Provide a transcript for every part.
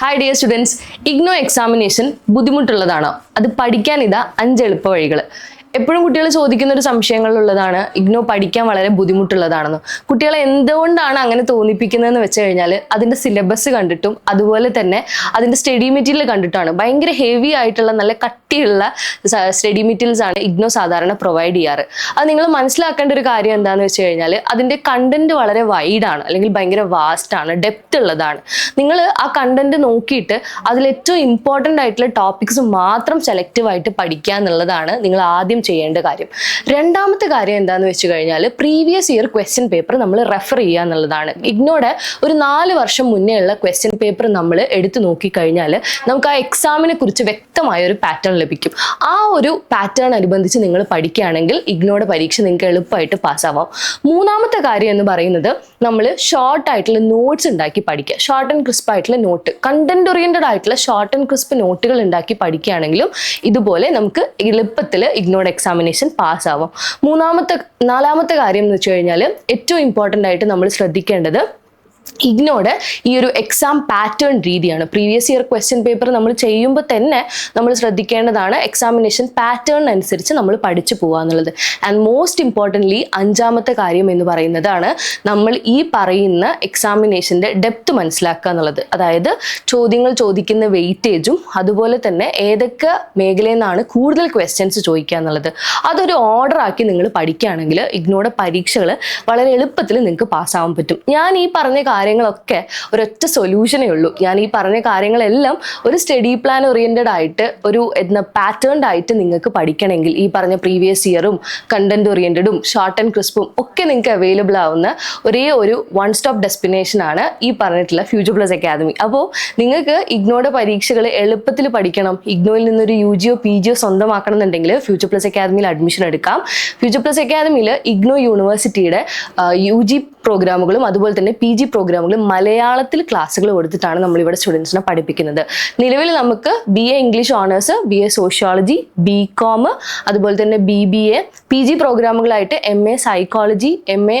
Hi dear students IGNOU examination ബുദ്ധിമുട്ടുള്ളതാണോ. അത് പഠിക്കാൻ ഇതാ അഞ്ച് എളുപ്പ വഴികൾ എപ്പോഴും കുട്ടികൾ ചോദിക്കുന്ന ഒരു സംശയങ്ങളുള്ളതാണ് ഇഗ്നോ പഠിക്കാൻ വളരെ ബുദ്ധിമുട്ടുള്ളതാണെന്ന്. കുട്ടികളെ എന്തുകൊണ്ടാണ് അങ്ങനെ തോന്നിപ്പിക്കുന്നതെന്ന് വെച്ച് കഴിഞ്ഞാൽ അതിന്റെ സിലബസ് കണ്ടിട്ടും അതുപോലെ തന്നെ അതിന്റെ സ്റ്റഡി മെറ്റീരിയൽ കണ്ടിട്ടാണ് ഭയങ്കര ഹെവി ആയിട്ടുള്ള നല്ല കട്ടിയുള്ള സ്റ്റഡി മെറ്റീരിയൽസ് ആണ് ഇഗ്നോ സാധാരണ പ്രൊവൈഡ് ചെയ്യാറ്. അത് നിങ്ങൾ മനസ്സിലാക്കേണ്ട ഒരു കാര്യം എന്താണെന്ന് വെച്ച് കഴിഞ്ഞാൽ അതിന്റെ കണ്ടന്റ് വളരെ വൈഡാണ് അല്ലെങ്കിൽ ഭയങ്കര വാസ്റ്റ് ആണ് ഡെപ്ത് ഉള്ളതാണ്. നിങ്ങൾ ആ കണ്ടന്റ് നോക്കിയിട്ട് അതിൽ ഏറ്റവും ഇമ്പോർട്ടന്റ് ആയിട്ടുള്ള ടോപ്പിക്സ് മാത്രം സെലക്റ്റീവ് ആയിട്ട് പഠിക്കുക എന്നുള്ളതാണ് നിങ്ങൾ ആദ്യം ചെയ്യേണ്ട കാര്യം. രണ്ടാമത്തെ കാര്യം എന്താണെന്ന് വെച്ച് കഴിഞ്ഞാൽ പ്രീവിയസ് ഇയർ ക്വസ്റ്റ്യൻ പേപ്പർ നമ്മൾ റെഫർ ചെയ്യുക എന്നുള്ളതാണ്. ഇഗ്നോടെ ഒരു നാല് വർഷം മുന്നേ ഉള്ള ക്വസ്റ്റ്യൻ പേപ്പർ നമ്മൾ എടുത്തു നോക്കിക്കഴിഞ്ഞാൽ നമുക്ക് ആ എക്സാമിനെ കുറിച്ച് വ്യക്തമായ ഒരു പാറ്റേൺ ലഭിക്കും. ആ ഒരു പാറ്റേൺ അനുബന്ധിച്ച് നിങ്ങൾ പഠിക്കുകയാണെങ്കിൽ ഇഗ്നോയുടെ പരീക്ഷ നിങ്ങൾക്ക് എളുപ്പമായിട്ട് പാസ്സാവാം. മൂന്നാമത്തെ കാര്യം എന്ന് പറയുന്നത് നമ്മൾ ഷോർട്ട് ആയിട്ടുള്ള നോട്ട്സ് ഉണ്ടാക്കി പഠിക്കുക. ഷോർട്ട് ആൻഡ് ക്രിസ്പ് ആയിട്ടുള്ള നോട്ട് കണ്ടന്റ് ഓറിയന്റഡ് ആയിട്ടുള്ള ഷോർട്ട് ആൻഡ് ക്രിസ്പ് നോട്ടുകൾ ഉണ്ടാക്കി പഠിക്കുകയാണെങ്കിലും ഇതുപോലെ നമുക്ക് എളുപ്പത്തിൽ ഇഗ്നോഡ് എക്സാമിനേഷൻ പാസ്സാവും മൂന്നാമത്തെ നാലാമത്തെ കാര്യം എന്ന് വെച്ച് കഴിഞ്ഞാൽ ഏറ്റവും ഇമ്പോർട്ടന്റ് ആയിട്ട് നമ്മൾ ശ്രദ്ധിക്കേണ്ടത് ഇഗ്നോഡ് ഈ ഒരു എക്സാം പാറ്റേൺ രീതിയാണ്. പ്രീവിയസ് ഇയർ ക്വസ്റ്റ്യൻ പേപ്പർ നമ്മൾ ചെയ്യുമ്പോൾ തന്നെ നമ്മൾ ശ്രദ്ധിക്കേണ്ടതാണ് എക്സാമിനേഷൻ പാറ്റേൺ അനുസരിച്ച് നമ്മൾ പഠിച്ചു പോകുക എന്നുള്ളത്. ആൻഡ് മോസ്റ്റ് ഇമ്പോർട്ടന്റ്ലി അഞ്ചാമത്തെ കാര്യം എന്ന് പറയുന്നതാണ് നമ്മൾ ഈ പറയുന്ന എക്സാമിനേഷന്റെ ഡെപ്ത് മനസ്സിലാക്കുക എന്നുള്ളത്. അതായത് ചോദ്യങ്ങൾ ചോദിക്കുന്ന വെയിറ്റേജും അതുപോലെ തന്നെ ഏതൊക്കെ മേഖലയിൽ നിന്നാണ് കൂടുതൽ ക്വസ്റ്റ്യൻസ് ചോദിക്കുക എന്നുള്ളത്. അതൊരു ഓർഡർ ആക്കി നിങ്ങൾ പഠിക്കുകയാണെങ്കിൽ ഇഗ്നോയുടെ പരീക്ഷകൾ വളരെ എളുപ്പത്തിൽ നിങ്ങൾക്ക് പാസ്സാവാൻ പറ്റും. ഞാൻ ഈ പറഞ്ഞ കാര്യങ്ങളൊക്കെ ഒരൊറ്റ സൊല്യൂഷനേ ഉള്ളൂ. ഞാൻ ഈ പറഞ്ഞ കാര്യങ്ങളെല്ലാം ഒരു സ്റ്റഡി പ്ലാൻ ഓറിയന്റഡ് ആയിട്ട് ഒരു എന്താ പാറ്റേൺഡ് ആയിട്ട് നിങ്ങൾക്ക് പഠിക്കണമെങ്കിൽ ഈ പറഞ്ഞ പ്രീവിയസ് ഇയറും കണ്ടന്റ് ഓറിയന്റഡും ഷോർട്ട് ആൻഡ് ക്രിസ്പും ഒക്കെ നിങ്ങൾക്ക് അവൈലബിൾ ആവുന്ന ഒരേ ഒരു വൺ സ്റ്റോപ്പ് ഡെസ്റ്റിനേഷൻ ആണ് ഈ പറഞ്ഞിട്ടുള്ള ഫ്യൂച്ചർ പ്ലസ് അക്കാദമി അപ്പോൾ നിങ്ങൾക്ക് ഇഗ്നോയുടെ പരീക്ഷകൾ എളുപ്പത്തിൽ പഠിക്കണം. ഇഗ്നോയിൽ നിന്നൊരു യു ജിയോ പി ജിയോ സ്വന്തമാക്കണം എന്നുണ്ടെങ്കിൽ ഫ്യൂച്ചർ പ്ലസ് അക്കാദമിയിൽ അഡ്മിഷൻ എടുക്കാം ഫ്യൂച്ചർ പ്ലസ് അക്കാദമിയിൽ ഇഗ്നോ യൂണിവേഴ്സിറ്റിയുടെ യു ജി പ്രോഗ്രാമുകളും അതുപോലെ തന്നെ പി ജി പ്രോഗ്രാമുകളും മലയാളത്തിൽ ക്ലാസ്സുകൾ കൊടുത്തിട്ടാണ് നമ്മൾ നമ്മളിവിടെ സ്റ്റുഡൻസിനെ പഠിപ്പിക്കുന്നത്. നിലവിൽ നമുക്ക് B A English honours B A sociology B com അതുപോലെ തന്നെ B B A P G പ്രോഗ്രാമുകളായിട്ട് M A psychology M A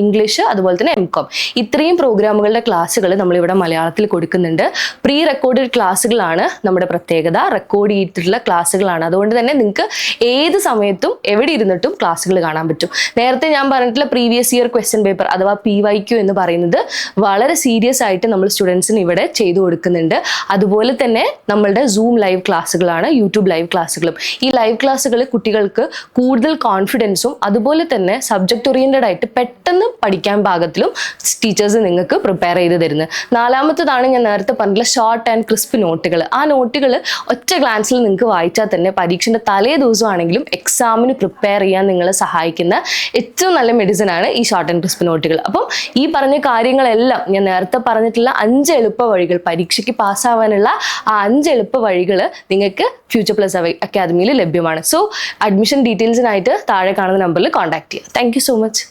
English അതുപോലെ തന്നെ എം കോം ഇത്രയും പ്രോഗ്രാമുകളുടെ ക്ലാസ്സുകൾ നമ്മളിവിടെ മലയാളത്തിൽ കൊടുക്കുന്നുണ്ട്. പ്രീ റെക്കോർഡഡ് ക്ലാസ്സുകളാണ് നമ്മുടെ പ്രത്യേകത. റെക്കോർഡ് ചെയ്തിട്ടുള്ള ക്ലാസ്സുകളാണ് അതുകൊണ്ട് തന്നെ നിങ്ങൾക്ക് ഏത് സമയത്തും എവിടെ ഇരുന്നിട്ടും ക്ലാസ്സുകൾ കാണാൻ പറ്റും. നേരത്തെ ഞാൻ പറഞ്ഞിട്ടുള്ള പ്രീവിയസ് ഇയർ ക്വസ്റ്റ്യൻ പേപ്പർ അഥവാ പി വൈ ക്യു എന്ന് പറയുന്നത് വളരെ സീരിയസ് ആയിട്ട് നമ്മൾ സ്റ്റുഡൻസിന് ഇവിടെ ചെയ്തു കൊടുക്കുന്നുണ്ട്. അതുപോലെ തന്നെ നമ്മളുടെ സൂം ലൈവ് ക്ലാസ്സുകളാണ് യൂട്യൂബ് ലൈവ് ക്ലാസ്സുകളും ഈ ലൈവ് ക്ലാസ്സുകൾ കുട്ടികൾക്ക് കൂടുതൽ കോൺഫിഡൻസും അതുപോലെ തന്നെ സബ്ജക്ട് ഓറിയന്റഡ് ആയിട്ട് പെട്ടെന്ന് പഠിക്കാൻ പാകത്തിലും ടീച്ചേഴ്സ് നിങ്ങൾക്ക് പ്രിപ്പയർ ചെയ്ത് തരുന്നത് നാലാമത്തതാണ് ഞാൻ നേരത്തെ പറഞ്ഞിട്ടുള്ള ഷോർട്ട് ആൻഡ് ക്രിസ്പ് നോട്ടുകൾ ആ നോട്ടുകൾ ഒറ്റ ഗ്ലാൻസിൽ നിങ്ങൾക്ക് വായിച്ചാൽ തന്നെ പരീക്ഷന്റെ തലേ ദിവസമാണെങ്കിലും എക്സാമിന് പ്രിപ്പയർ ചെയ്യാൻ നിങ്ങളെ സഹായിക്കുന്ന ഏറ്റവും നല്ല മെഡിസിൻ ആണ് ഈ ഷോർട്ട് ആൻഡ് ക്രിസ്പ് നോട്ടുകൾ അപ്പം ഈ പറഞ്ഞ കാര്യങ്ങളെല്ലാം ഞാൻ നേരത്തെ പറഞ്ഞിട്ടുള്ള അഞ്ച് എളുപ്പ വഴികൾ പരീക്ഷയ്ക്ക് പാസ്സാവാനുള്ള ആ അഞ്ച് എളുപ്പ വഴികൾ നിങ്ങൾക്ക് ഫ്യൂച്ചർ പ്ലസ് അക്കാദമിയിൽ ലഭ്യമാണ്. സോ അഡ്മിഷൻ ഡീറ്റെയിൽസിനായിട്ട് താഴെ കാണുന്ന നമ്പറിൽ കോൺടാക്ട് ചെയ്യുക. Thank so much